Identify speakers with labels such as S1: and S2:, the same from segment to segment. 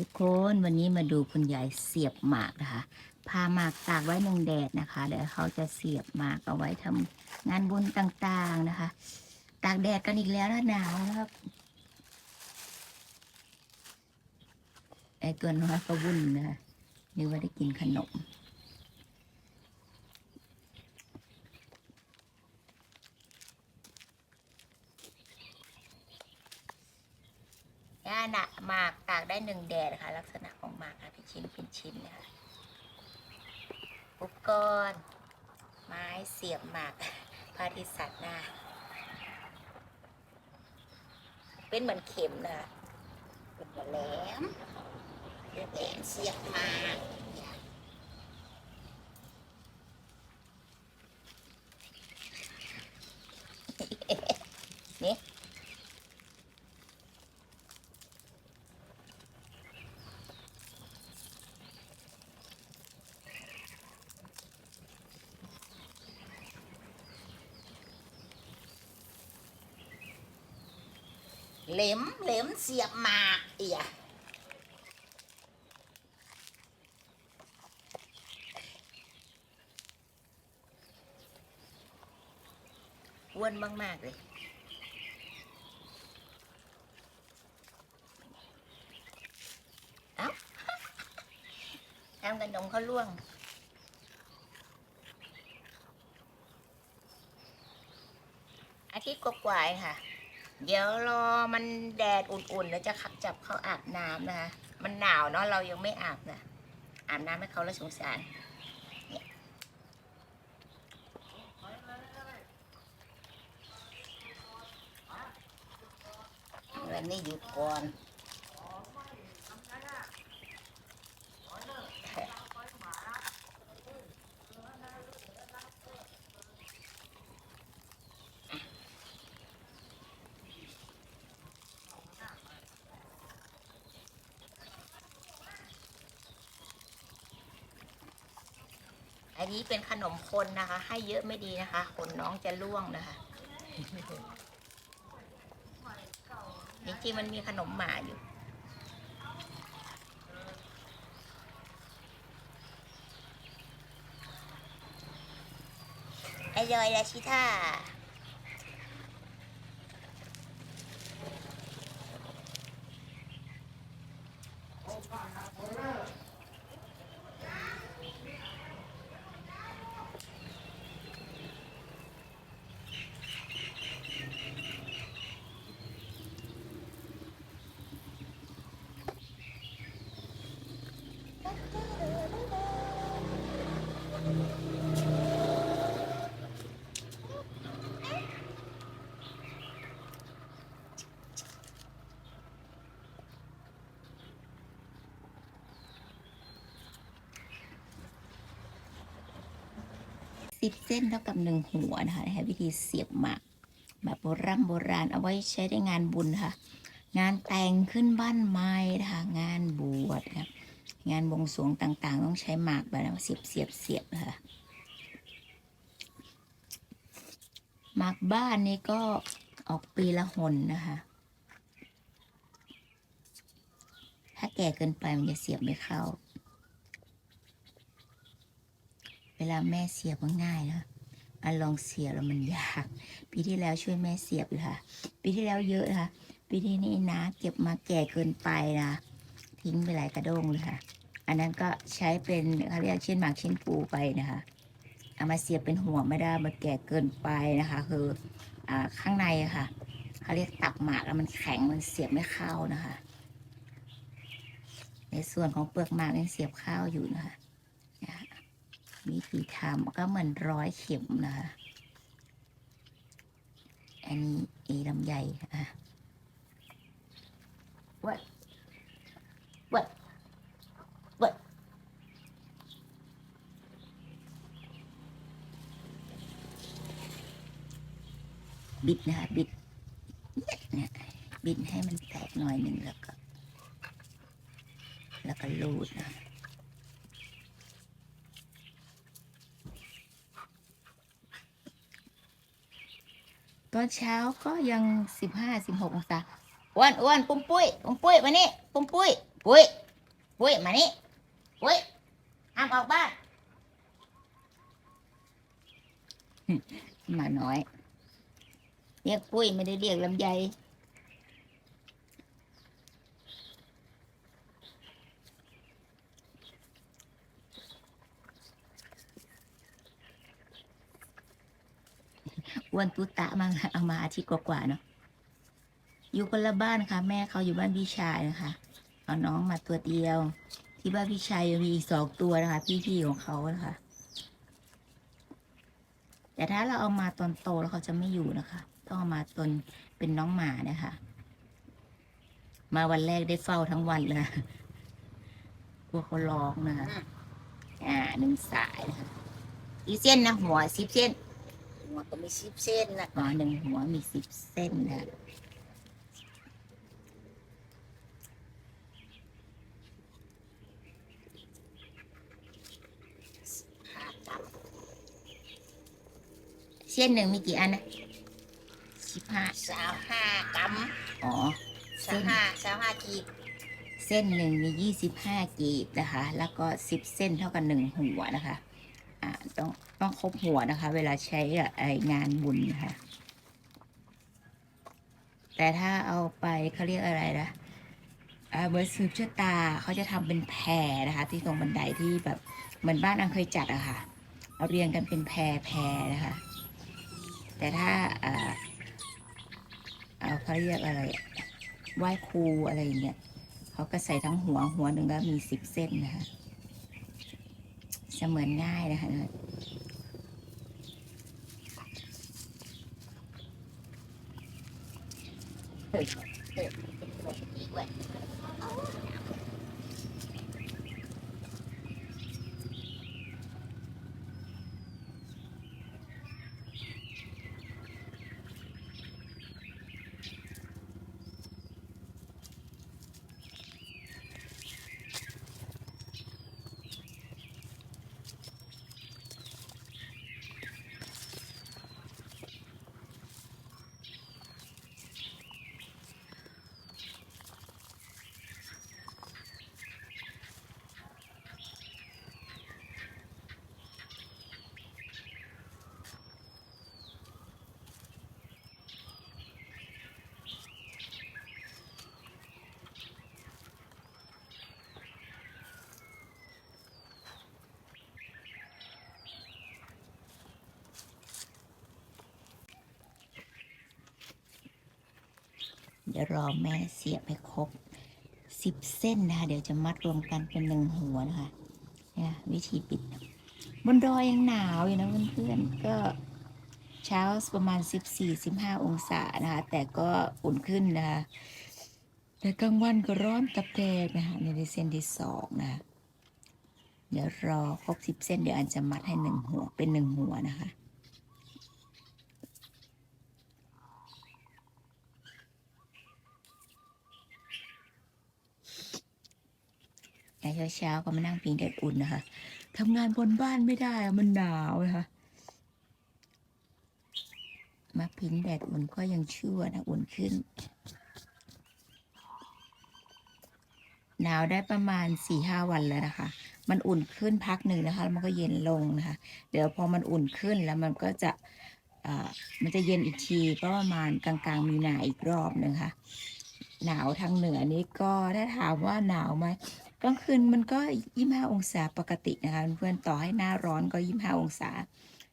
S1: ทุกคนวันนี้มาดูคุณยายเสียบหมากนะคะพาหมากตากไว้หนึ่งแดดนะคะเดี๋ยวเขาจะเสียบหมากเอาไว้ทำงานบุญต่างๆนะคะ ตากแดดกันอีกแล้วนะหนาวนะครับไอตัวน้อยก็วุ่นนะคะนึกว่าได้กินขนม ย่าหนะหมากตากได้หนึ่งแดดค่ะลักษณะของหมากค่ะเป็นชิ้นเป็นชิ้นนะคะอุปกรณ์ไม้เสียบหมากพาทิตสัตว์หน้าเป็นเหมือนเข็มนะคะเป็นแหลมเป็นแหลมเสียบหมากนี่ เหลมเหลมเสียบหมากเอียอ้วนมาก ๆ เลยเอ้าทำกันนมเขาล่วงอาทิตย์กว่าๆค่ะ เดี๋ยวรอมันแดดอุ่นๆแล้วจะขับจับเขาอาบน้ำนะคะ มันหนาวเนาะเรายังไม่อาบนะอาบน้ำให้เขาแล้วสงสารวันนี้หยุดก่อน อันนี้เป็นขนมคนนะคะ ให้เยอะไม่ดีนะคะคนน้องจะล่วงนะคะจริงๆมันมีขนมหมาอยู่อร่อยละชิท่า สิบเส้นเท่ากับหนึ่งหัวนะคะให้วิธีเสียบหมากแบบโบราณโบราณเอาไว้ใช้ในงานบุญค่ะ งานแต่งขึ้นบ้านไม้นะคะงานบวชครับงานบวงสรวงต่างๆ ต้องใช้หมากแบบนั้เสียบเสียบเสียบนะคะหมากบ้านนี่ก็ออกปีละหนนะคะ ถ้าแก่เกินไปมันจะเสียบไม่เข้า เวลาแม่เสียบก็ง่ายนะอันลองเสียบแล้วมันยาก ปีที่แล้วช่วยแม่เสียบอยู่ค่ะ ปีที่แล้วเยอะนะคะปีที่นี้นะ เก็บมาแก่เกินไปนะทิ้งไปหลายกระด้งเลยค่ะ อันนั้นก็ใช้เป็นเขาเรียกเชิ้นหมากเชิ้นปูไปนะคะเอามาเสียบเป็นหัวไม่ได้มันแก่เกินไปนะคะ คืออ่าข้างในอะค่ะเขาเรียกตับหมากแล้วมันแข็งมันเสียบไม่เข้านะคะ ในส่วนของเปลือกหมากยังเสียบเข้าอยู่นะคะ วิธีทำก็เหมือนร้อยเข็มนะคะ อันนี้เอลำไยอะ what what what บิดนะคะบิดเนี่ยบิดให้มันแตกหน่อยหนึ่งแล้วก็ แล้วก็รูดนะ อนเช้าก็ยังสิบห้าสิบหกองศาอ้วนอ้วนปุ้มปุ้ยปุ้มปุ้ยมานี่ปุ้มปุ้ยปุ้ยปุ้ยมานี่ปุ้ยห้ามออกบ้านมาน้อย เรียกปุ้ยไม่ได้เรียกลำไย อ้วนตุตะมาเอามาอาทิตย์กว่าๆเนาะอยู่คนละบ้านค่ะ แม่เขาอยู่บ้านพี่ชายนะคะเอาน้องมาตัวเดียว ที่บ้านพี่ชายยังมีอีกสองตัวนะคะ พี่ๆของเขานะคะแต่ถ้าเราเอามาตอนโตแล้วเขาจะไม่อยู่นะคะ ต้องเอามาตอนเป็นน้องหมานะคะ มาวันแรกได้เฝ้าทั้งวันเลยกลัวเขาร้องนะคะ อ่าหนึ่งสายนะคะอีเส้นนะหัวสิบเส้น
S2: หัวก็มีสิบเส้นนะ
S1: อ๋อหนึ่งหัวมีสิบเส้นนะ
S2: ห้ากำ
S1: เส้นหนึ่งมีกี่อันนะสิบห้า
S2: สาวห้าก
S1: อ๋อำ
S2: สาวห้าสาวห้ากีบ
S1: เส้นหนึ่งมียี่สิบห้ากีบนะคะ แล้วก็สิบเส้นเท่ากับหนึ่งหัวนะคะ อ่าต้องต้องครบหัวนะคะ เวลาใช้อะไองานบุญนะคะแต่ถ้าเอาไปเขาเรียกอะไรนะเบอร์สืบชะตาเขาจะทำเป็นแพรนะคะ ที่ตรงบันไดที่แบบเหมือนบ้านอังเคยจัดอะค่ะ เอาเรียงกันเป็นแพรแพรนะคะ แต่ถ้าอ่าเอาเขาเรียกอะไรไหว้ครูอะไรอย่างเงี้ยเขาก็ใส่ทั้งหัวหัวหนึ่งก็มีสิบเส้นนะคะ เสมือนง่ายนะคะ เดี๋ยวรอแม่เสียบให้ครบสิบเส้นนะคะ เดี๋ยวจะมัดรวมกันเป็นหนึ่งหัวนะคะเนี่ยวิธีปิด บนดอยยังหนาวอยู่นะเพื่อนๆก็เช้าประมาณสิบสี่สิบห้าองศานะคะ แต่ก็อุ่นขึ้นนะคะ แต่กลางวันก็ร้อนตับแดดนะคะในเส้นที่สองนะะเดี๋ยวรอครบสิบเส้นเดี๋ยวอันจะมัดให้หนึ่งหัวเป็นหนึ่งหัวนะคะ แต่เช้าๆก็มานั่งพิงแดดอุ่นนะคะทำงานบนบ้านไม่ได้อะมันหนาวนะคะมาพิงแดดอุ่นก็ยังชั่วนะอุ่นขึ้น หนาวได้ประมาณสี่ห้าวันแล้วนะคะ มันอุ่นขึ้นพักหนึ่งนะคะแล้วมันก็เย็นลงนะคะ เดี๋ยวพอมันอุ่นขึ้นแล้วมันก็จะมันจะเย็นอีกทีก็ประมาณกลางๆมีนาอีกรอบหนึ่งค่ะ หนาวทางเหนือนี่ก็ถ้าถามว่าหนาวไหม กลางคืนมันก็ยี่ห้าองศาปกตินะคะเพื่อนต่อให้หน้าร้อนก็ยี่ห้าองศา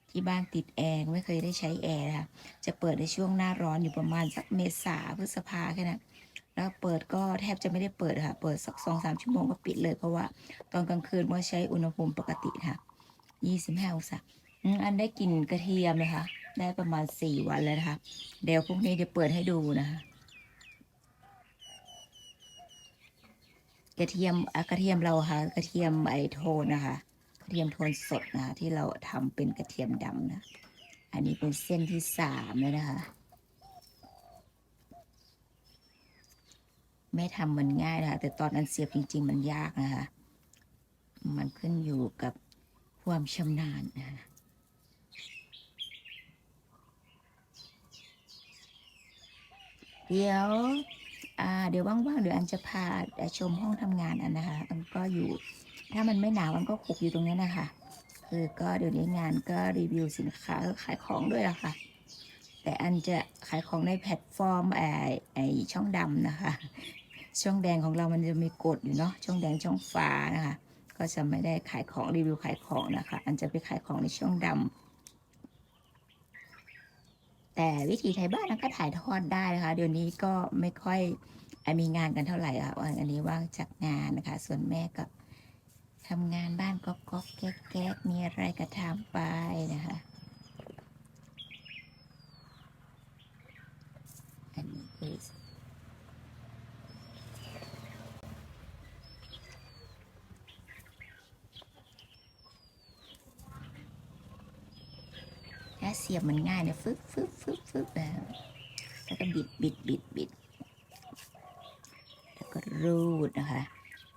S1: ที่บ้านติดแอร์ไม่เคยได้ใช้แอร์นะคะจะเปิดในช่วงหน้าร้อนอยู่ประมาณสักเมษาพฤษภาแค่นั้นแล้วเปิดก็แทบจะไม่ได้เปิดค่ะ เปิดสักสองสามชั่วโมงก็ปิดเลยเพราะว่าตอนกลางคืนก็ใช้อุณหภูมิปกติค่ะยี่สิบห้าองศาอันได้กลิ่นกระเทียมนะคะ ได้ประมาณสี่วันแล้วนะคะ เดี๋ยวพรุ่งนี้จะเปิดให้ดูนะคะ กระเทียมอะกระเทียมเราค่ะกระเทียมไอโทนนะคะกระเทียมโทนสดนะคะที่เราทำเป็นกระเทียมดำนะ อันนี้เป็นเส้นที่สามแล้วนะคะแม่ทำมันง่ายนะคะแต่ตอนนั้นเสียบจริง ๆ มันยากนะคะมันขึ้นอยู่กับความชำนาญนะคะเดี๋ยว เดี๋ยวว่างๆเดี๋ยวอันจะพาชมห้องทำงานอันนะคะ อันก็อยู่ ถ้ามันไม่หนาวมันก็ขุกอยู่ตรงนี้นะคะคือก็เดี๋ยวนี้งานก็รีวิวสินค้าขายของด้วยละค่ะ แต่อันจะขายของในแพลตฟอร์มไอไอช่องดำนะคะ ช่องแดงของเรามันจะมีกฎอยู่เนาะช่องแดงช่องฟ้านะคะ ก็จะไม่ได้ขายของรีวิวขายของนะคะ อันจะไปขายของในช่องดำ แต่วิธีไทยบ้านนั้นก็ถ่ายทอดได้นะคะ เดี๋ยวนี้ก็ไม่ค่อยมีงานกันเท่าไหร่ค่ะวันอันนี้ว่างจากงานนะคะ ส่วนแม่ก็ทำงานบ้านก็ก็แก๊กแก๊กมีอะไรก็ทำไปนะคะอันนี้คือ เสียบมันง่ายเนี่ยฟึบฟึบฟึบฟึบแล้วแล้วก็บิดบิดบิดบิดแล้วก็รูดนะคะ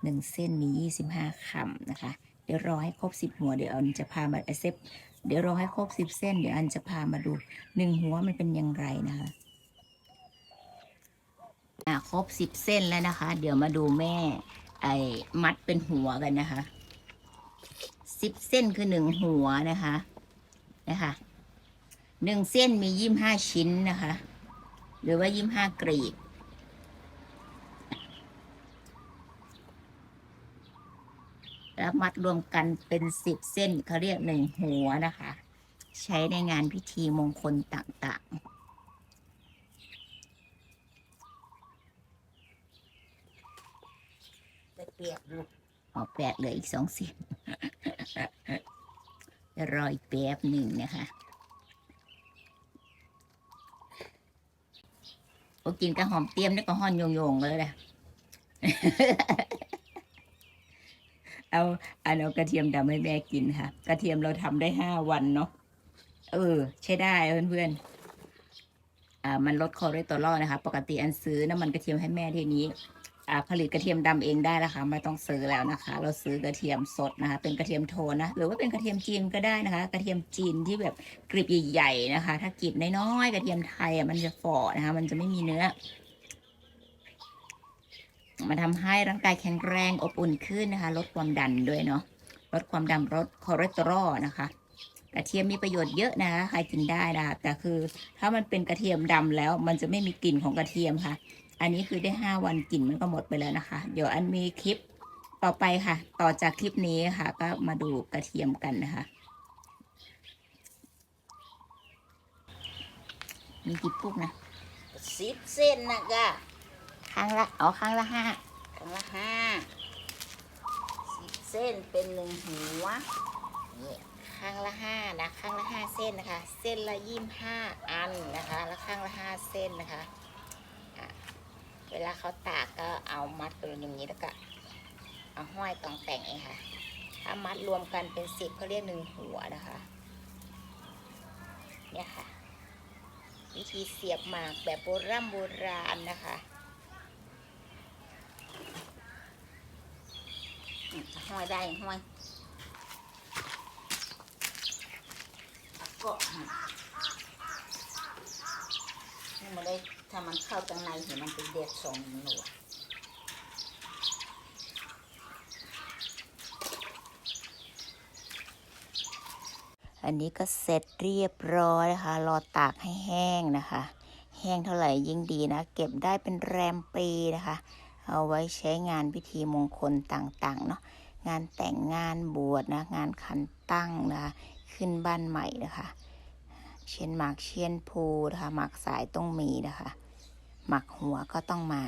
S1: หนึ่งเส้นมียี่สิบห้าคำนะคะ เดี๋ยวรอให้ครบสิบหัวเดี๋ยวอันจะพามาเซฟเดี๋ยวรอให้ครบสิบเส้นเดี๋ยวอันจะพามาดูหนึ่งหัวมันเป็นอยังไงนะคะอะครบสิบเส้นแล้วนะคะ เดี๋ยวมาดูแม่ ไอ้มัดเป็นหัวกันนะคะสิบเส้นคือหนึ่งหัวนะคะนะคะ หนึ่งเส้นมียี่ห้าชิ้นนะคะ หรือว่ายี่ห้ากรีบ แล้วมัดรวมกันเป็นสิบเส้นเขาเรียกหนึ่งหัวนะคะ ใช้ในงานพิธีมงคลต่างๆ
S2: เปียกดู
S1: ออกแปดเหลืออีกสองเส้นรออีกแป๊บหนึ่งนะคะ ก็กินกระหอมเตรียมนี่ก็ห่อนโยงๆเลยแหละเอาอันเอากระเทียมดำให้แม่กินค่ะ กระเทียมเราทำได้ห้าวันเนาะเออ ใช้ได้เพื่อนๆอ่า มันลดคอเลสเตอรอลนะคะ ปกติอันซื้อน้ำมันกระเทียมให้แม่ทีนี้ ผลิตกระเทียมดำเองได้แล้วค่ะไม่ต้องซื้อแล้วนะคะ เราซื้อกระเทียมสดนะคะ เป็นกระเทียมโทนนะหรือว่าเป็นกระเทียมจีนก็ได้นะคะ กระเทียมจีนที่แบบกรีบใหญ่ๆนะคะ ถ้ากรีบน้อยๆกระเทียมไทยอะมันจะฝ่อนะคะ มันจะไม่มีเนื้อมันทำให้ร่างกายแข็งแรงอบอุ่นขึ้นนะคะ ลดความดันด้วยเนาะลดความดันลดคอเลสเตอรอลนะคะกระเทียมมีประโยชน์เยอะนะคะใครกินได้นะคะแต่คือถ้ามันเป็นกระเทียมดำแล้ว มันจะไม่มีกลิ่นของกระเทียมค่ะ อันนี้คือได้ห้าวันกลิ่นมันก็หมดไปแล้วนะคะ เดี๋ยวอันมีคลิปต่อไปค่ะ ต่อจากคลิปนี้ค่ะ ก็มาดูกระเทียมกันนะคะ มีกี่ปุกนะ
S2: สิบเส้นนะกะ
S1: ครั้งละเอาครั้งละห้า
S2: ครั้งละห้าสิบเส้นเป็นหนึ่งหัวนี่ข้างละห้านะข้างละห้าเส้นนะคะ เส้นละยี่สิบห้าอันนะคะ แล้วข้างละห้าเส้นนะคะอะ เวลาเขาตากก็เอามัดกันอย่างนี้แล้วก็เอาห้อยตองแต่งเองค่ะ ถ้ามัดรวมกันเป็นสิบเขาเรียกหนึ่งหัวนะคะ เนี่ยค่ะ วิธีเสียบหมากแบบโบราณโบราณนะคะห้อยได้ห้อยก็นี่มันได้ ถ้ามันเข้าตรงในเห็นมันเป็นเด็ดสองหนูอะ
S1: อันนี้ก็เสร็จเรียบร้อยนะคะ รอตากให้แห้งนะคะ แห้งเท่าไหร่ยิ่งดีนะ เก็บได้เป็นแรมปีนะคะ เอาไว้ใช้งานพิธีมงคลต่างๆเนาะ งานแต่งงานบวชนะ งานขันตั้งนะคะ ขึ้นบ้านใหม่นะคะ เช่นหมากเชียนภูนะคะหมากสายต้องมีนะคะหมักหัวก็ต้องมา